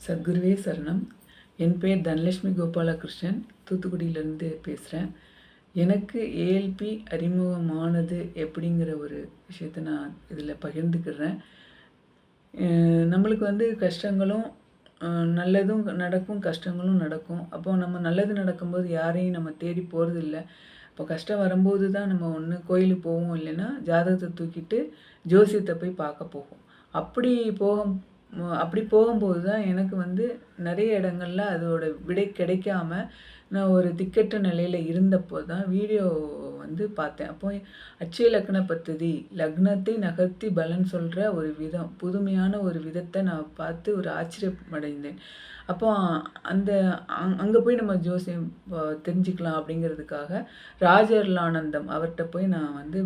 சத்குருவே சரணம். என் பேர் தனலட்சுமி கோபாலகிருஷ்ணன். தூத்துக்குடியிலேருந்து பேசுகிறேன் எனக்கு ஏஎல்பி அறிமுகமானது எப்படிங்கிற ஒரு விஷயத்தை நான் இதில் பகிர்ந்துக்கிறேன். நம்மளுக்கு வந்து கஷ்டங்களும் நல்லதும் நடக்கும் கஷ்டங்களும் நடக்கும். அப்போ நம்ம நல்லது நடக்கும்போது யாரையும் நம்ம தேடி போகிறது இல்லை இப்போ கஷ்டம் வரும்போது தான் நம்ம ஒன்று கோயிலுக்கு போவோம் இல்லைன்னா ஜாதகத்தை தூக்கிட்டு ஜோசியத்தை போய் பார்க்க போவோம் அப்படி போகும் அப்படி போகும்போது தான் எனக்கு வந்து நிறைய இடங்கள்ல அதோட விடை கிடைக்காம நான் ஒரு திக்கற்ற நிலையில் இருந்தப்போ தான் வீடியோ வந்து பார்த்தேன். அப்போ அச்சய லக்ன பத்ததி லக்னத்தை நகர்த்தி பலன் சொல்கிற ஒரு விதம் புதுமையான ஒரு விதத்தை நான் பார்த்து ஒரு ஆச்சரியமடைந்தேன். அப்போ அந்த அங் அங்கே போய் நம்ம ஜோசியம் தெரிஞ்சுக்கலாம் அப்படிங்கிறதுக்காக ராஜர்லானந்தம் அவர்கிட்ட போய் நான் வந்து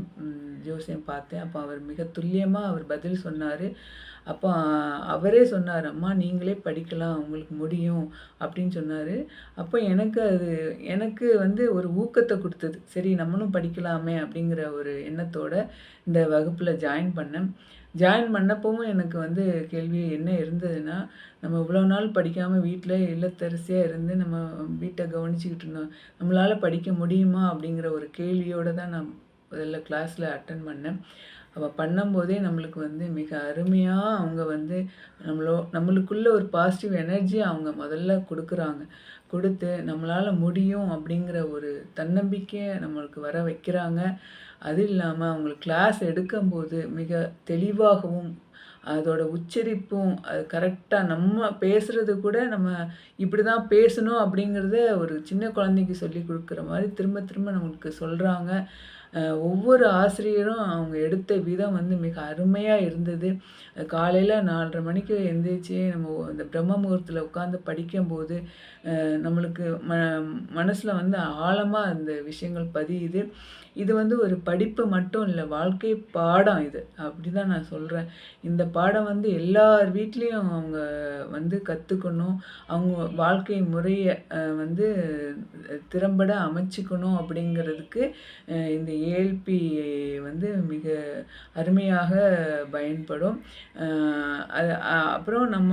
ஜோசியம் பார்த்தேன். அப்போ அவர் மிக துல்லியமாக அவர் பதில் சொன்னார். அப்போ அவரே சொன்னார் அம்மா நீங்களே படிக்கலாம் உங்களுக்கு முடியும் அப்படின்னு சொன்னார். அப்போ எனக்கு அது எனக்கு வந்து ஒரு ஊக்கத்தை கொடுத்தது. சரி நம்மளும் படிக்கலாமே அப்படிங்கிற ஒரு எண்ணத்தோட இந்த வகுப்பில் ஜாயின் பண்ணேன். ஜாயின் பண்ணப்பவும் எனக்கு வந்து கேள்வி என்ன இருந்ததுன்னா நம்ம இவ்வளோ நாள் படிக்காமல் வீட்டில் இல்லத்தரசியாக இருந்து நம்ம வீட்டை கவனிச்சுக்கிட்டு இருந்தோம். நம்மளால் படிக்க முடியுமா அப்படிங்கிற ஒரு கேள்வியோடு தான் நான் முதல்ல கிளாஸில் அட்டன் பண்ணேன். அவள் பண்ணும்போதே நம்மளுக்கு வந்து மிக அருமையாக அவங்க வந்து நம்மளோ நம்மளுக்குள்ள ஒரு பாசிட்டிவ் எனர்ஜி அவங்க முதல்ல கொடுக்குறாங்க. கொடுத்து நம்மளால் முடியும் அப்படிங்கிற ஒரு தன்னம்பிக்கையை நம்மளுக்கு வர வைக்கிறாங்க. அது இல்லாமல் அவங்களுக்கு கிளாஸ் எடுக்கும்போது மிக தெளிவாகவும் அதோட உச்சரிப்பும் அது கரெக்டாக நம்ம பேசுகிறது கூட நம்ம இப்படி தான் பேசணும் அப்படிங்கிறத ஒரு சின்ன குழந்தைக்கு சொல்லி கொடுக்குற மாதிரி திரும்ப திரும்ப நம்மளுக்கு சொல்கிறாங்க ஒவ்வொரு ஆசிரியரும் அவங்க எடுத்த விதம் வந்து மிக அருமையாக இருந்தது. காலையில் நாலரை மணிக்கு எந்திரிச்சு நம்ம அந்த பிரம்ம முகூர்த்தத்தில் உட்காந்து படிக்கும்போது நம்மளுக்கு ம மனசில் வந்து ஆழமாக அந்த விஷயங்கள் பதியுது. இது வந்து ஒரு படிப்பு மட்டும் இல்லை வாழ்க்கை பாடம் இது. அப்படி தான் நான் சொல்கிறேன் இந்த பாடம் வந்து எல்லார் வீட்லேயும் அவங்க வந்து கற்றுக்கணும் அவங்க வாழ்க்கை முறையை வந்து திறம்பட அமைச்சிக்கணும் அப்படிங்கிறதுக்கு இந்த ஏஎல்பி வந்து மிக அருமையாக பயன்படும். அது அப்புறம் நம்ம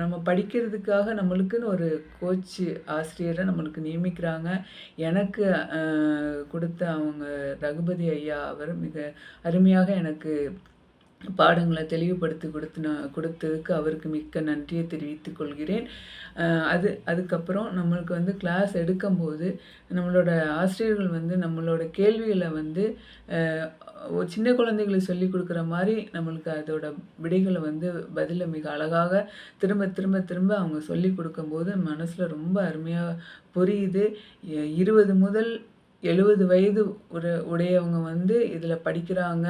நம்ம படிக்கிறதுக்காக நம்மளுக்குன்னு ஒரு கோச்சு ஆசிரியரை நம்மளுக்கு நியமிக்கிறாங்க. எனக்கு கொடுத்த அவங்க ரகுபதி ஐயா அவர் மிக அருமையாக எனக்கு பாடங்களை தெளிவுபடுத்தி கொடுத்து நான் கொடுத்ததுக்கு அவருக்கு மிக்க நன்றியை தெரிவித்துக் கொள்கிறேன். அது அதுக்கப்புறம் நம்மளுக்கு வந்து கிளாஸ் எடுக்கும்போது நம்மளோட ஆசிரியர்கள் வந்து நம்மளோட கேள்விகளை வந்து சின்ன குழந்தைகளுக்கு சொல்லி கொடுக்குற மாதிரி நம்மளுக்கு அதோட விடைகளை வந்து பதிலை மிக அழகாக திரும்ப திரும்ப திரும்ப அவங்க சொல்லி கொடுக்கும்போது மனசில் ரொம்ப அருமையாக புரியுது. இருபது முதல் எழுபது வயது ஒரு உடையவங்க வந்து இதில் படிக்கிறாங்க.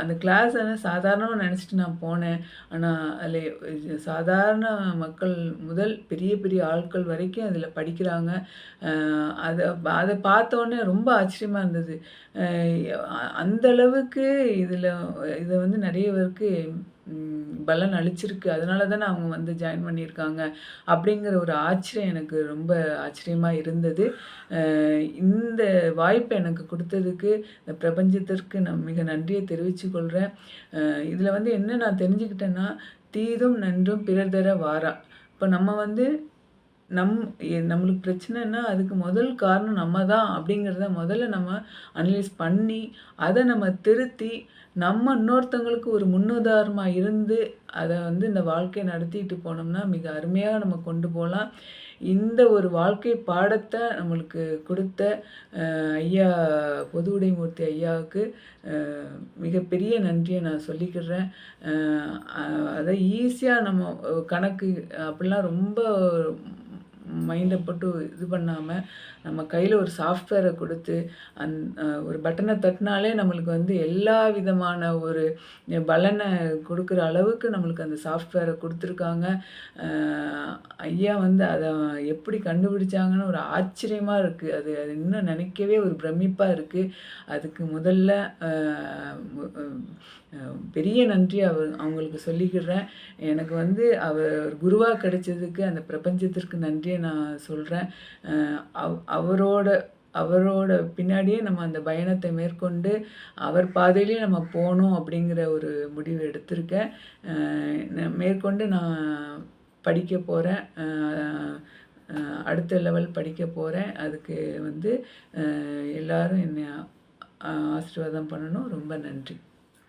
அந்த கிளாஸ் சாதாரணமாக நினச்சிட்டு நான் போனேன். ஆனால் அதில் சாதாரண மக்கள் முதல் பெரிய பெரிய ஆட்கள் வரைக்கும் அதில் படிக்கிறாங்க. அதை அதை பார்த்தோன்னே ரொம்ப ஆச்சரியமாக இருந்தது. அந்தளவுக்கு அந்த அளவுக்கு இதில் இதை வந்து நிறைய பேருக்கு பலன் அளிச்சிருக்கு. அதனால தானே அவங்க வந்து ஜாயின் பண்ணியிருக்காங்க. அப்படிங்கிற ஒரு ஆச்சரியம் எனக்கு ரொம்ப ஆச்சரியமாக இருந்தது. இந்த வாய்ப்பை எனக்கு கொடுத்ததுக்கு இந்த பிரபஞ்சத்திற்கு நான் மிக நன்றியை தெரிவித்து கொள்கிறேன் இதில் வந்து என்ன நான் தெரிஞ்சுக்கிட்டேன்னா தீதும் நன்றும் பிறர் தர வாரா. இப்போ நம்ம வந்து நம் எ- நம்மளுக்கு பிரச்சனைன்னா அதுக்கு முதல் காரணம் நம்ம தான் அப்படிங்கிறத முதல்ல நம்ம அனலைஸ் பண்ணி அதை நம்ம திருத்தி நம்ம இன்னொருத்தவங்களுக்கு ஒரு முன்னுதாரணமாக இருந்து அதை வந்து இந்த வாழ்க்கையை நடத்திட்டு போனோம்னா மிக அருமையாக நம்ம கொண்டு போகலாம். இந்த ஒரு வாழ்க்கை பாடத்தை நம்மளுக்கு கொடுத்த அஹ், ஐயா பொது உடைமூர்த்தி ஐயாவுக்கு அஹ், மிகப்பெரிய நன்றியை நான் சொல்லிக்கிறேன். அஹ், அஹ், அதை ஈஸியாக நம்ம அஹ், கணக்கு அப்படிலாம் ரொம்ப மைண்டை போட்டு இது பண்ணாமல் நம்ம கையில் ஒரு சாஃப்ட்வேரை கொடுத்து அந் ஒரு பட்டனை தட்டினாலே நம்மளுக்கு வந்து எல்லா விதமான ஒரு பலனை கொடுக்குற அளவுக்கு நம்மளுக்கு அந்த சாஃப்ட்வேரை கொடுத்துருக்காங்க. ஐயா வந்து அதை எப்படி கண்டுபிடிச்சாங்கன்னு ஒரு ஆச்சரியமாக இருக்குது அது அது இன்னும் நினைக்கவே ஒரு பிரமிப்பாக இருக்குது அதுக்கு முதல்ல பெரிய நன்றி அவர் அவங்களுக்கு சொல்லிக்கிறேன். எனக்கு வந்து அவர் குருவாக கிடைச்சதுக்கு அந்த பிரபஞ்சத்திற்கு நன்றியை நான் சொல்கிறேன் அவ் அவரோட அவரோட பின்னாடியே நம்ம அந்த பயணத்தை மேற்கொண்டு அவர் பாதையிலே நம்ம போகணும் அப்படிங்கிற ஒரு முடிவு எடுத்திருக்கேன். மேற்கொண்டு நான் படிக்க போகிறேன் அடுத்த லெவல் படிக்க போகிறேன் அதுக்கு வந்து எல்லாரும் என்னை ஆசீர்வாதம் பண்ணணும். ரொம்ப நன்றி.